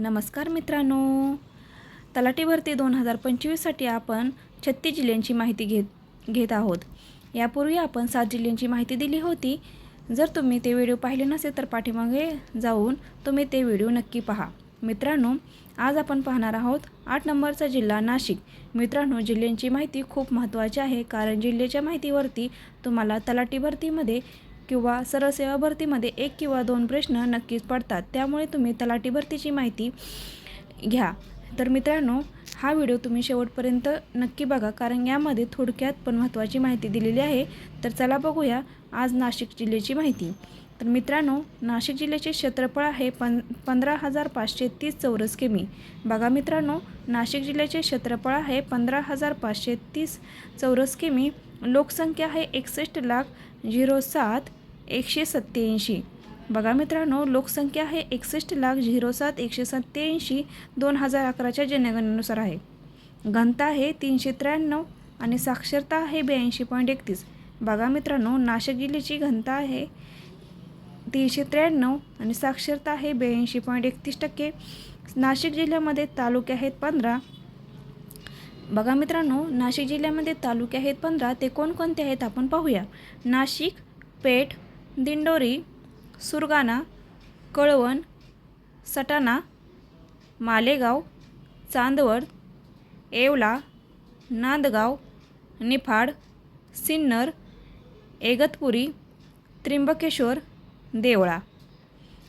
नमस्कार मित्रांनो. तलाठी भरती दोन हजार पंचवीससाठी आपण छत्तीस जिल्ह्यांची माहिती घेत घेत आहोत. यापूर्वी आपण सात जिल्ह्यांची माहिती दिली होती. जर तुम्ही ते व्हिडिओ पाहिले नसेल तर पाठीमागे जाऊन तुम्ही ते व्हिडिओ नक्की पहा. मित्रांनो आज आपण पाहणार आहोत आठ नंबरचा जिल्हा नाशिक. मित्रांनो जिल्ह्यांची माहिती खूप महत्त्वाची आहे. कारण जिल्ह्याच्या माहितीवरती तुम्हाला तलाठी भरतीमध्ये किंवा सरसेवा भरतीमध्ये एक किंवा दोन प्रश्न नक्कीच पडतात. त्यामुळे तुम्ही तलाठी भरतीची माहिती घ्या. तर मित्रांनो हा व्हिडिओ तुम्ही शेवटपर्यंत नक्की बघा कारण यामध्ये थोडक्यात पण महत्त्वाची माहिती दिलेली आहे. तर चला बघूया आज नाशिक जिल्ह्याची माहिती. तर मित्रांनो नाशिक जिल्ह्याचे क्षेत्रफळ आहे पं पंधरा हजार पाचशे तीस चौरस किमी. बघा मित्रांनो नाशिक जिल्ह्याचे क्षेत्रफळ आहे पंधरा हजार पाचशे तीस चौरस किमी. लोकसंख्या आहे एकसष्ट लाख झिरो सात. एकशे सत्त्याऐंशी. बघा मित्रांनो लोकसंख्या आहे एकसष्ट लाख झिरो सात एकशे सत्त्याऐंशी दोन हजार अकराच्या जनगणनेनुसार आहे. घनता आहे तीनशे त्र्याण्णव आणि साक्षरता आहे ब्याऐंशी पॉईंट एकतीस. बघा मित्रांनो नाशिक जिल्ह्याची घनता आहे तीनशे त्र्याण्णव आणि साक्षरता आहे ब्याऐंशी पॉईंट एकतीस टक्के. नाशिक जिल्ह्यामध्ये तालुके आहेत पंधरा. बघा मित्रांनो नाशिक जिल्ह्यामध्ये तालुके आहेत पंधरा ते कोणकोणते आहेत आपण पाहूया. नाशिक पेठ दिंडोरी सुरगाणा कळवण सटाणा मालेगाव चांदवड येवला नांदगाव निफाड सिन्नर एगतपुरी त्र्यंबकेश्वर देवळा.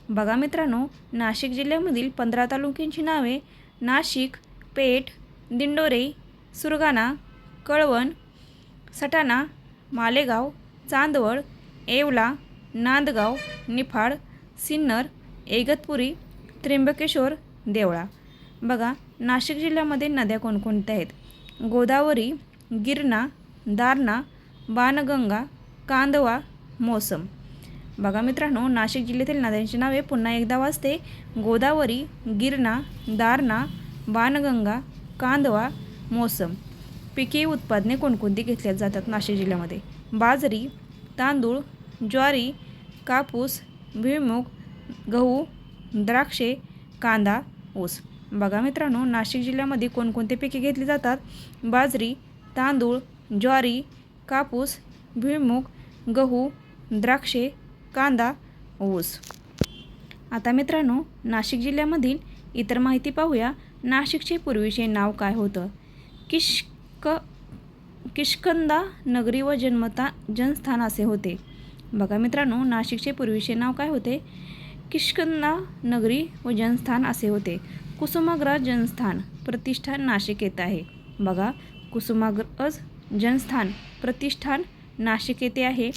बघा मित्रांनो नाशिक जिल्ह्यामधील पंधरा तालुक्यांची नावे नाशिक पेठ दिंडोरे सुरगाणा कळवण सटाणा मालेगाव चांदवड येवला नांदगाव निफाड सिन्नर एगतपुरी त्र्यंबकेश्वर देवळा. बघा नाशिक जिल्ह्यामध्ये नद्या कोणकोणत्या आहेत? गोदावरी गिरणा दारणा बाणगंगा कांदवा मोसम. बघा मित्रांनो नाशिक जिल्ह्यातील नद्यांची नावे पुन्हा एकदा वाचते. गोदावरी गिरणा दारणा बाणगंगा कांदवा मोसम. पिके उत्पादने कोणकोणती घेतल्या जातात नाशिक जिल्ह्यामध्ये? बाजरी तांदूळ ज्वारी कापूस भुईमूग गहू द्राक्षे कांदा ऊस. बघा मित्रांनो नाशिक जिल्ह्यामध्ये कोणकोणते पिके घेतली जातात? बाजरी तांदूळ ज्वारी कापूस भुईमूग गहू द्राक्षे कांदा ऊस. आता मित्रांनो नाशिक जिल्ह्यामधील इतर माहिती पाहूया. नाशिकचे पूर्वीचे नाव काय होतं? किष्क किष्कंदा नगरी व जन्मता जनस्थान असे होते. बघा मित्रांनो नाशिकचे पूर्वीचे नाव काय होते? किष्कंदा नगरी व जनस्थान असे होते. कुसुमाग्रज जनस्थान प्रतिष्ठान नाशिक येथे आहे. बघा कुसुमाग्रज जनस्थान प्रतिष्ठान नाशिक येथे आहे.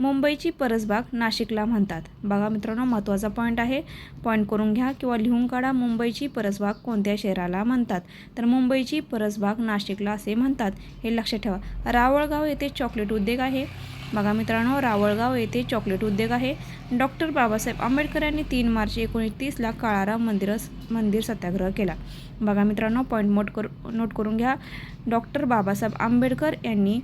मुंबईची परसबाग नाशिकला म्हणतात. बघा मित्रांनो महत्त्वाचा पॉईंट आहे. पॉईंट करून घ्या किंवा लिहून काढा मुंबईची परसबाग कोणत्या शहराला म्हणतात. तर मुंबईची परसबाग नाशिकला असे म्हणतात. हे लक्षात ठेवा. रावळगाव येथे चॉकलेट उद्योग आहे. बघा मित्रांनो रावळगाव येथे चॉकलेट उद्योग आहे. डॉक्टर बाबासाहेब आंबेडकर यांनी तीन मार्च एकोणतीसला काळाराम मंदिर मंदिर सत्याग्रह केला. बघा मित्रांनो पॉईंट नोट करू नोट करून घ्या. डॉक्टर बाबासाहेब आंबेडकर यांनी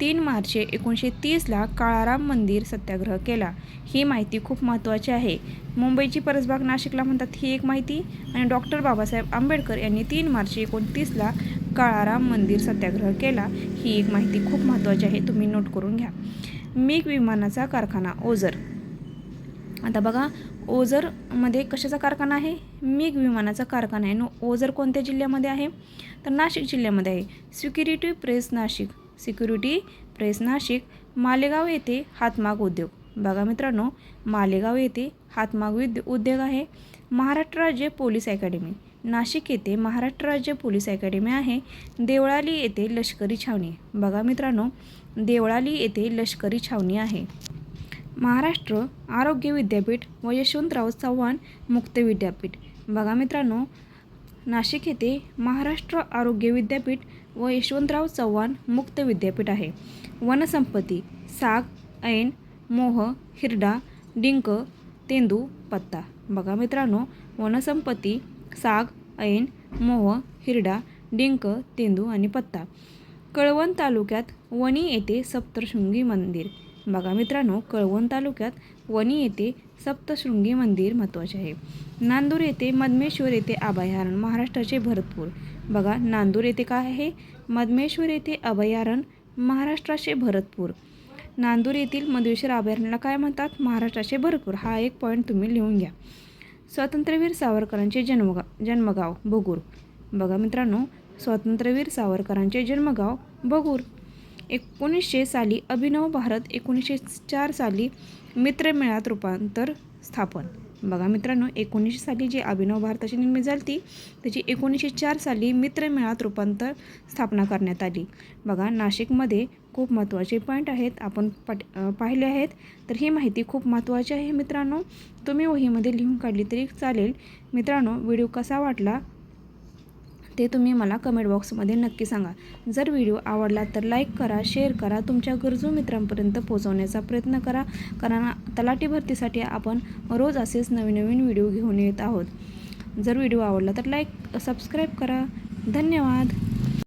तीन मार्च एकोणीसशे तीसला काळाराम मंदिर सत्याग्रह केला. ही माहिती खूप महत्त्वाची आहे. मुंबईची परसबाग नाशिकला म्हणतात ही एक माहिती. आणि डॉक्टर बाबासाहेब आंबेडकर यांनी तीन मार्च एकोणतीसला काळाराम मंदिर सत्याग्रह केला ही एक माहिती खूप महत्त्वाची आहे तुम्ही नोट करून घ्या. मिग विमानाचा कारखाना ओझर. आता बघा ओझरमध्ये कशाचा कारखाना आहे? मिग विमानाचा कारखाना आहे. नो ओझर कोणत्या जिल्ह्यामध्ये आहे? तर नाशिक जिल्ह्यामध्ये आहे. Security press Nashik. Security press Nashik Malegaon येथे हातमाग उद्योग. बघा मित्रांनो मालेगाव येथे हातमाग उद्योग आहे. महाराष्ट्र राज्य पोलीस अकॅडमी. नाशिक येथे महाराष्ट्र राज्य पोलीस अकॅडमी आहे. देवळाली येथे लष्करी छावणी. बघा मित्रांनो देवळाली येथे लष्करी छावणी आहे. महाराष्ट्र आरोग्य विद्यापीठ व यशवंतराव चव्हाण मुक्त विद्यापीठ. बघा मित्रांनो नाशिक येथे महाराष्ट्र आरोग्य विद्यापीठ व यशवंतराव चव्हाण मुक्त विद्यापीठ आहे. वनसंपत्ती साग ऐन मोह हिरडा डिंक तेंदू पत्ता. बघा मित्रांनो वनसंपत्ती साग ऐन मोह हिरडा डिंक तेंदू आणि पत्ता. कळवण तालुक्यात वणी येथे सप्तशृंगी मंदिर. बघा मित्रांनो कळवण तालुक्यात वणी येथे सप्तशृंगी मंदिर महत्त्वाचे आहे. नांदूर येथे मदमेश्वर येथे अभयारण्य महाराष्ट्राचे भरतपूर. बघा नांदूर येथे काय आहे? मदमेश्वर येथे अभयारण्य महाराष्ट्राचे भरतपूर. नांदूर येथील मधुश्वर अभयारण्याला काय म्हणतात? महाराष्ट्राचे भरपूर हा एक पॉईंट तुम्ही लिहून घ्या. स्वातंत्र्यवीर सावरकरांचे जन्मगाव जन्मगाव बगूर. बघा मित्रांनो स्वातंत्र्यवीर सावरकरांचे जन्मगाव बगूर. एकोणीसशे साली अभिनव भारत एकोणीसशे चार साली मित्रमेळात रूपांतर स्थापन. बघा मित्रांनो एकोणीसशे साली जी अभिनव भारताची निर्मिती झाली ती त्याची एकोणीसशे चार साली मित्रमेळात रूपांतर स्थापना करण्यात आली. बघा नाशिकमध्ये खूप महत्त्वाचे पॉईंट आहेत. आपण पट पाहिले आहेत. तर ही माहिती खूप महत्त्वाची आहे मित्रांनो. तुम्ही वहीमध्ये लिहून काढली तरी चालेल. मित्रांनो व्हिडिओ कसा वाटला? ते तुम्ही मला कमेंट बॉक्समध्ये नक्की सांगा. जर व्हिडिओ आवडला तर लाईक करा शेअर करा. तुमच्या गरजू मित्रांपर्यंत पोहोचवण्याचा प्रयत्न करा. कारण तलाठी भरतीसाठी आपण रोज असेच नवीन नवीन व्हिडिओ घेऊन येत आहोत. जर व्हिडिओ आवडला तर लाईक सबस्क्राईब करा. धन्यवाद.